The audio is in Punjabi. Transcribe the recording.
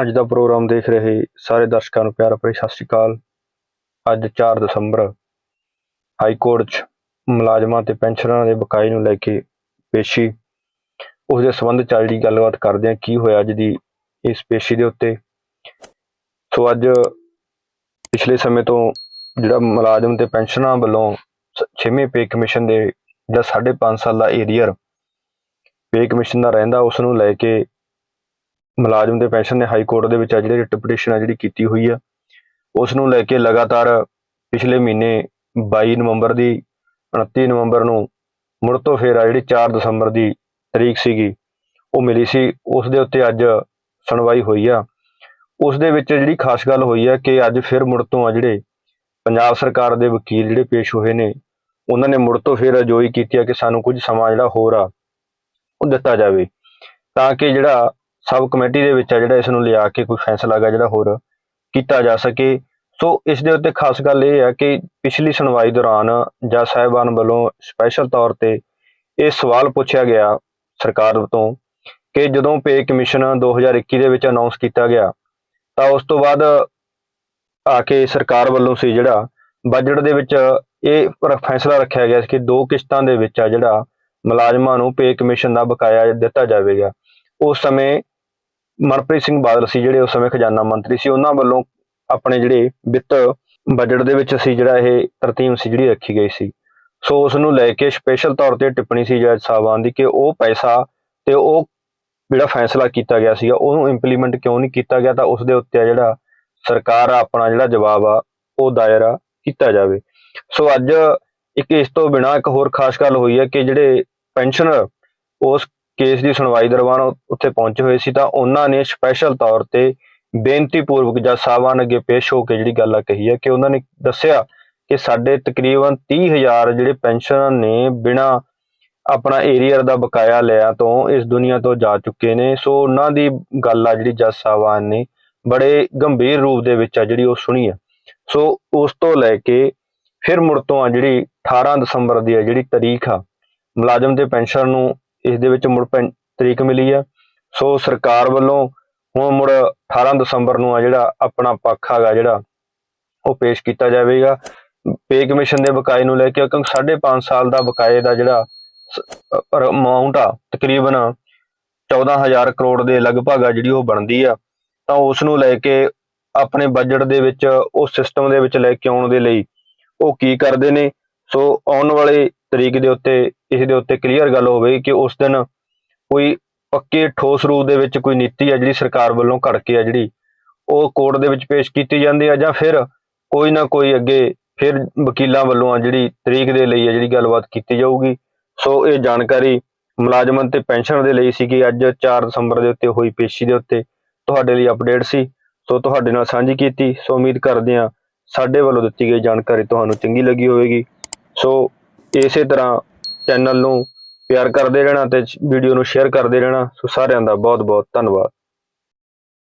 ਅੱਜ ਦਾ ਪ੍ਰੋਗਰਾਮ ਦੇਖ ਰਹੇ ਸਾਰੇ ਦਰਸ਼ਕਾਂ ਨੂੰ ਪਿਆਰ ਭਰੀ ਸਤਿ ਸ਼੍ਰੀ ਅਕਾਲ। ਅੱਜ 4 ਦਸੰਬਰ, ਹਾਈ ਕੋਰਟ 'ਚ ਮੁਲਾਜ਼ਮਾਂ ਤੇ ਪੈਨਸ਼ਨਰਾਂ ਦੇ ਬਕਾਏ ਨੂੰ ਲੈ ਕੇ ਪੇਸ਼ੀ। ਉਸ ਦੇ ਸੰਬੰਧ 'ਚ ਜਿਹੜੀ ਗੱਲਬਾਤ ਕਰਦੇ ਹਾਂ, ਕੀ ਹੋਇਆ ਅੱਜ ਦੀ ਇਸ ਪੇਸ਼ੀ ਦੇ ਉੱਤੇ। ਸੋ ਅੱਜ ਪਿਛਲੇ ਸਮੇਂ ਤੋਂ ਜਿਹੜਾ ਮੁਲਾਜ਼ਮ ਤੇ ਪੈਨਸ਼ਨਰਾਂ ਵੱਲੋਂ 6ਵੇਂ ਪੇ ਕਮਿਸ਼ਨ ਦੇ ਜਿਹੜਾ 5.5 ਸਾਲ ਦਾ ਏਰੀਅਰ ਪੇ ਕਮਿਸ਼ਨ ਦਾ ਰਹਿੰਦਾ, ਉਸ ਨੂੰ ਲੈ ਕੇ ਮੁਲਾਜ਼ਮ ਦੇ ਪੈਨਸ਼ਨ ਨੇ ਹਾਈ ਕੋਰਟ ਦੇ ਵਿੱਚ ਆ ਜਿਹੜੀ ਰਿਟ ਪਟੀਸ਼ਨ ਆ ਜਿਹੜੀ ਕੀਤੀ ਹੋਈ ਆ, ਉਸ ਨੂੰ ਲੈ ਕੇ ਲਗਾਤਾਰ ਪਿਛਲੇ ਮਹੀਨੇ 22 ਨਵੰਬਰ ਦੀ 29 ਨਵੰਬਰ ਨੂੰ ਮੁੜ ਤੋਂ ਫੇਰ ਆ ਜਿਹੜੀ 4 ਦਸੰਬਰ ਦੀ ਤਰੀਕ ਸੀਗੀ, ਉਹ ਮਿਲੀ ਸੀ, ਉਸ ਦੇ ਉੱਤੇ ਅੱਜ ਸੁਣਵਾਈ ਹੋਈ ਆ। ਉਸ ਦੇ ਵਿੱਚ ਜਿਹੜੀ ਖਾਸ ਗੱਲ ਹੋਈ ਆ ਕਿ ਅੱਜ ਫਿਰ ਮੁੜ ਤੋਂ ਆ ਜਿਹੜੇ ਪੰਜਾਬ ਸਰਕਾਰ ਦੇ ਵਕੀਲ ਜਿਹੜੇ ਪੇਸ਼ ਹੋਏ ਨੇ, ਉਹਨਾਂ ਨੇ ਮੁੜ ਤੋਂ ਫਿਰ ਅਜੋਈ ਕੀਤੀ ਆ ਕਿ ਸਾਨੂੰ ਕੁਝ ਸਮਾਂ ਜਿਹੜਾ ਹੋਰ ਆ, ਉਹ ਦਿੱਤਾ ਜਾਵੇ। ਤਾਂ ਕਿ ਜਿਹੜਾ ਸਬ ਕਮੇਟੀ ਦੇ ਵਿੱਚ ਆ ਜਿਹੜਾ ਇਸ ਨੂੰ ਲਿਆ ਕੇ ਕੋਈ ਫੈਸਲਾ ਗਾ ਜਿਹੜਾ ਹੋਰ ਕੀਤਾ ਜਾ ਸਕੇ। ਸੋ ਇਸ ਦੇ ਉੱਤੇ ਖਾਸ ਗੱਲ ਇਹ ਹੈ ਕਿ ਪਿਛਲੀ ਸੁਣਵਾਈ ਦੌਰਾਨ ਜੱਜ ਸਾਹਿਬਾਨ ਵੱਲੋਂ ਸਪੈਸ਼ਲ ਤੌਰ ਤੇ ਇਹ ਸਵਾਲ ਪੁੱਛਿਆ ਗਿਆ ਸਰਕਾਰ ਤੋਂ ਕਿ ਜਦੋਂ ਪੇ ਕਮਿਸ਼ਨ 2021 ਦੇ ਵਿੱਚ ਅਨਾਉਂਸ ਕੀਤਾ ਗਿਆ, ਤਾਂ ਉਸ ਤੋਂ ਬਾਅਦ ਆ ਕੇ ਸਰਕਾਰ ਵੱਲੋਂ ਸੀ ਜਿਹੜਾ ਬਜਟ ਦੇ ਵਿੱਚ ਇਹ ਫੈਸਲਾ ਰੱਖਿਆ ਗਿਆ ਸੀ ਕਿ ਦੋ ਕਿਸ਼ਤਾਂ ਦੇ ਵਿੱਚ ਆ ਜਿਹੜਾ ਮੁਲਾਜ਼ਮਾਂ ਨੂੰ ਪੇ ਕਮਿਸ਼ਨ ਦਾ ਬਕਾਇਆ ਦਿੱਤਾ ਜਾਵੇਗਾ। ਉਸ ਸਮੇਂ ਮਨਪ੍ਰੀਤ ਸਿੰਘ ਬਾਦਲ ਸੀ ਜਿਹੜੇ ਉਸ ਸਮੇਂ ਖਜ਼ਾਨਾ ਮੰਤਰੀ ਸੀ, ਉਹਨਾਂ ਵੱਲੋਂ ਆਪਣੇ ਜਿਹੜੇ ਵਿੱਤ ਬਜਟ ਦੇ ਵਿੱਚ ਸੀ ਜਿਹੜਾ ਇਹ ਤਰਤੀਬ ਸੀ ਜਿਹੜੀ ਰੱਖੀ ਗਈ ਸੀ। ਸੋ ਉਸ ਨੂੰ ਲੈ ਕੇ ਸਪੈਸ਼ਲ ਤੌਰ ਤੇ ਟਿੱਪਣੀ ਸੀ ਜੱਜ ਸਾਹਿਬਾਨ ਦੀ ਕਿ ਉਹ ਪੈਸਾ ਤੇ ਉਹ ਜਿਹੜਾ ਫੈਸਲਾ ਕੀਤਾ ਗਿਆ ਸੀਗਾ, ਉਹਨੂੰ ਇੰਪਲੀਮੈਂਟ ਕਿਉਂ ਨਹੀਂ ਕੀਤਾ ਗਿਆ ਤਾਂ ਉਸ ਦੇ ਉੱਤੇ ਜਿਹੜਾ ਸਰਕਾਰ ਆ, ਆਪਣਾ ਜਿਹੜਾ ਜਵਾਬ ਆ, ਉਹ ਦਾਇਰਾ ਕੀਤਾ ਜਾਵੇ। ਸੋ ਅੱਜ ਇੱਕ ਇਸ ਤੋਂ ਬਿਨਾ ਇੱਕ ਹੋਰ ਖਾਸ ਗੱਲ ਹੋਈ ਹੈ ਕਿ ਜਿਹੜੇ ਪੈਨਸ਼ਨਰ ਉਸ ਕੇਸ ਦੀ ਸੁਣਵਾਈ ਦਰਵਾਨ ਉੱਥੇ ਪਹੁੰਚੇ ਹੋਏ ਸੀ ਤਾਂ ਉਹਨਾਂ ਨੇ ਸਪੈਸ਼ਲ ਤੌਰ ਤੇ ਬੇਨਤੀ ਪੂਰਵਕ ਜੱਜ ਸਾਹਿਬਾਨ ਅੱਗੇ ਪੇਸ਼ ਹੋ ਕੇ ਜਿਹੜੀ ਗੱਲ ਆ ਕਹੀ ਹੈ ਕਿ ਉਹਨਾਂ ਨੇ ਦੱਸਿਆ ਕਿ ਸਾਡੇ ਤਕਰੀਬਨ 30000 ਜਿਹੜੇ ਪੈਨਸ਼ਨਰ ਨੇ ਬਿਨਾ ਆਪਣਾ ਏਰੀਅਰ ਦਾ ਬਕਾਇਆ ਲਿਆ ਤੋਂ ਇਸ ਦੁਨੀਆ ਤੋਂ ਜਾ ਚੁੱਕੇ ਨੇ, ਸੋ ਉਹਨਾਂ ਦੀ ਗੱਲ ਆ ਜਿਹੜੀ ਜੱਜ ਸਾਹਿਬਾਨ ਨੇ ਬੜੇ ਗੰਭੀਰ ਰੂਪ ਦੇ ਵਿੱਚ ਆ ਜਿਹੜੀ ਉਹ ਸੁਣੀ ਆ ਸੋ ਉਸ ਤੋਂ ਲੈ ਕੇ ਫਿਰ ਮੁੜ ਤੋਂ ਆ ਜਿਹੜੀ 18 ਦਸੰਬਰ ਦੀ ਆ ਜਿਹੜੀ ਤਾਰੀਖ ਆ, ਮੁਲਾਜ਼ਮ ਦੇ ਪੈਨਸ਼ਨ ਨੂੰ ਇਸ ਦੇ ਵਿੱਚ ਮੁੜ ਪੈਨ- ਤਰੀਕ ਮਿਲੀ ਆ। ਸੋ ਸਰਕਾਰ ਵੱਲੋਂ ਹੁਣ ਮੁੜ 18 ਦਸੰਬਰ ਨੂੰ ਆ ਜਿਹੜਾ ਆਪਣਾ ਪੱਖ ਹੈਗਾ ਜਿਹੜਾ ਉਹ ਪੇਸ਼ ਕੀਤਾ ਜਾਵੇਗਾ। ਪੇ ਕਮਿਸ਼ਨ ਦੇ ਬਕਾਏ ਨੂੰ ਲੈ ਕੇ ਕਿਉਂਕਿ 5.5 ਸਾਲ ਦਾ ਬਕਾਏ ਦਾ ਜਿਹੜਾ ਅਮਾਉਂਟ ਆ, ਤਕਰੀਬਨ 14000 ਕਰੋੜ ਦੇ ਲਗਭਗ ਆ ਜਿਹੜੀ ਉਹ ਬਣਦੀ ਆ। ਤਾਂ ਉਸ ਨੂੰ ਲੈ ਕੇ ਆਪਣੇ ਬਜਟ ਦੇ ਵਿੱਚ, ਉਸ ਸਿਸਟਮ ਦੇ ਵਿੱਚ ਲੈ ਕੇ ਆਉਣ ਦੇ ਲਈ ਉਹ ਕੀ ਕਰਦੇ ਨੇ? ਸੋ ਆਉਣ ਵਾਲੇ ਤਰੀਕ ਦੇ ਉੱਤੇ, ਇਸ ਦੇ ਉੱਤੇ ਕਲੀਅਰ ਗੱਲ ਹੋਵੇ ਕਿ ਉਸ ਦਿਨ ਕੋਈ ਪੱਕੇ ਠੋਸ ਰੂਪ ਦੇ ਵਿੱਚ ਕੋਈ ਨੀਤੀ ਆ ਜਿਹੜੀ ਸਰਕਾਰ ਵੱਲੋਂ ਘੜ ਕੇ ਆ ਜਿਹੜੀ, ਉਹ ਕੋਰਟ ਦੇ ਵਿੱਚ ਪੇਸ਼ ਕੀਤੀ ਜਾਂਦੀ ਹੈ ਜਾਂ ਫਿਰ ਕੋਈ ਨਾ ਕੋਈ ਅੱਗੇ ਫਿਰ ਵਕੀਲਾਂ ਵੱਲੋਂ ਆ ਜਿਹੜੀ ਤਰੀਕ ਦੇ ਲਈ ਆ ਜਿਹੜੀ ਗੱਲਬਾਤ ਕੀਤੀ ਜਾਊਗੀ। ਸੋ ਇਹ ਜਾਣਕਾਰੀ ਮੁਲਾਜ਼ਮਾਂ ਤੇ ਪੈਨਸ਼ਨ ਦੇ ਲਈ ਸੀ ਕਿ ਅੱਜ 4 ਦਸੰਬਰ ਦੇ ਉੱਤੇ ਹੋਈ ਪੇਸ਼ੀ ਦੇ ਉੱਤੇ। ਤੁਹਾਡੇ ਲਈ ਅਪਡੇਟ ਸੀ। ਸੋ ਤੁਹਾਡੇ ਨਾਲ ਸਾਂਝੀ ਕੀਤੀ। ਸੋ ਉਮੀਦ ਕਰਦੇ ਹਾਂ ਸਾਡੇ ਵੱਲੋਂ ਦਿੱਤੀ ਗਈ ਜਾਣਕਾਰੀ ਤੁਹਾਨੂੰ ਚੰਗੀ ਲੱਗੀ ਹੋਵੇਗੀ। ਸੋ ਇਸੇ ਤਰ੍ਹਾਂ ਚੈਨਲ ਨੂੰ ਪਿਆਰ ਕਰਦੇ ਰਹਿਣਾ ਤੇ ਵੀਡੀਓ ਨੂੰ ਸ਼ੇਅਰ ਕਰਦੇ ਰਹਿਣਾ। ਸੋ ਸਾਰਿਆਂ ਦਾ ਬਹੁਤ ਬਹੁਤ ਧੰਨਵਾਦ।